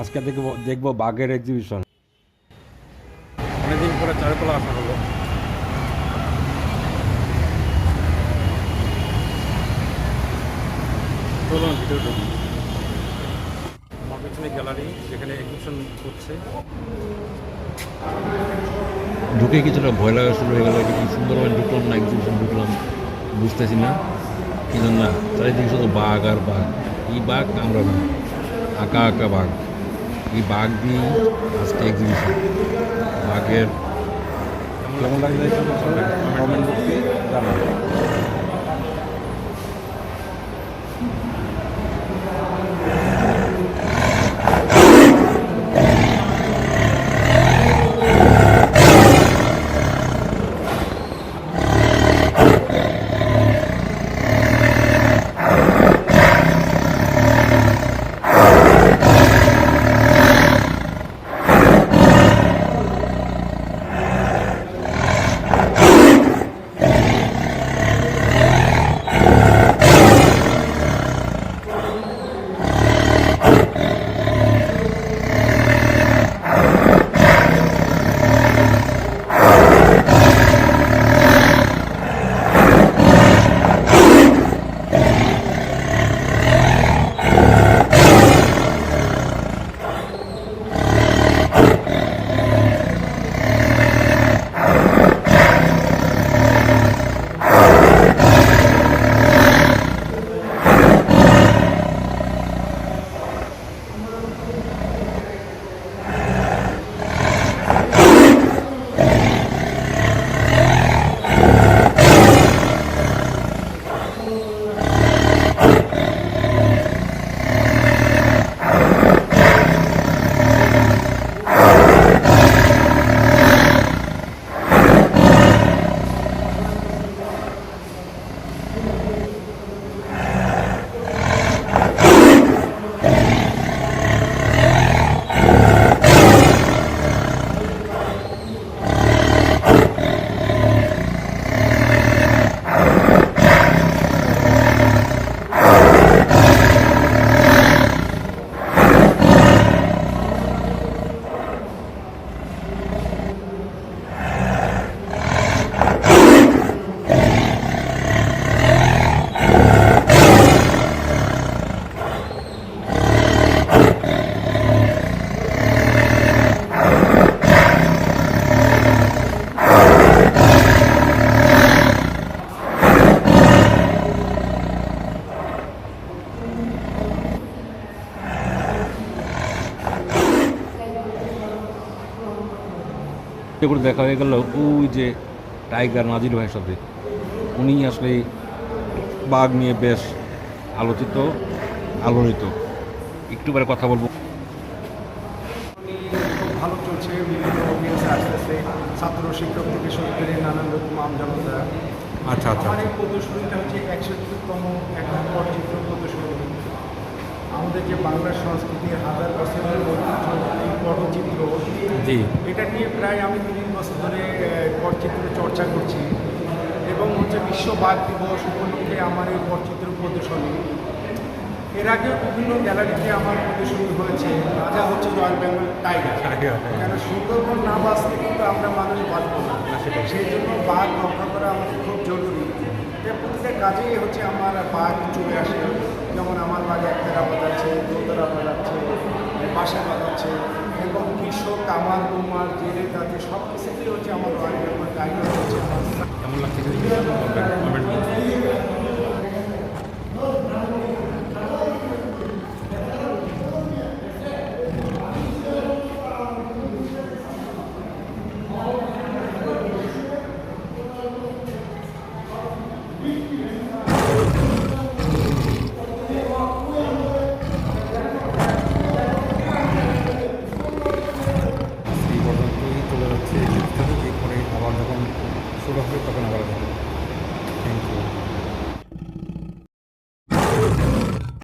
আজকে দেখব দেখব বাঘের এক্সিবিশন অনেকদিন পরে চারুকলা আসা হলো। চলুন ভিডিও ঢুকি আমার পেছনে গ্যালারি যেখানে এক্সিবিশন করছে ঢুকে কিছুটা ভয় লাগা শুরু হয়ে গেল কি সুন্দরভাবে ঢুকলাম না এক্সিবিশন ঢুকলাম বুঝতেছি না। কিন্তু না? চারিদিকে শুধু বাঘ আর বাঘ। এই বাঘ আমরা আঁকা আঁকা বাঘ। এই বাঘ দিয়ে আজকে এক্সিবিশন বাঘের কেমন লাগছে? কমেন্ট করতে জানাবেন করে দেখা হয়ে গেল ওই যে টাইগার নাজির ভাইয়ের সাথে। উনি আসলে বাঘ নিয়ে বেশ আলোচিত আলোড়িত। একটু পরে কথা বলব। ভালো চলছে বিভিন্ন অডিয়েন্স আসতেছে ছাত্র শিক্ষক থেকে শুরু করে নানান রকম আমজনতা। আচ্ছা আচ্ছা আমার এই প্রদর্শনীটা হচ্ছে একষট্টিতম একটা প্রদর্শনী আমাদের যে বাংলা সংস্কৃতির হাজার বছরের ঐতিহ্য জি। এটা নিয়ে প্রায় আমি তিন বছর ধরে আহ, পটচিত্র চর্চা করছি। এবং হচ্ছে বিশ্ব বাঘ দিবস উপলক্ষে আমার এই পটচিত্র প্রদর্শনী। এর আগে বিভিন্ন গ্যালারিতে আমার প্রদর্শনী হয়েছে। রাজা হচ্ছে রয়্যাল বেঙ্গল টাইগার। কেন সুন্দরবন না বাঁচলে কিন্তু আমরা মানুষ বাঁচবো না। সেই জন্য বাঘ রক্ষা করা আমাদের খুব জরুরি। প্রতিটা কাজেই হচ্ছে আমার বাঘ চলে আসে। যেমন আমার বাঘে একটা বাজাচ্ছে দোতরা বাজাচ্ছে বাসা বাজাচ্ছে। আমার কুমার জেলে তাতে সব কিছুতেই হচ্ছে আমার রয়্যাল আমার ডাইনার হচ্ছে могли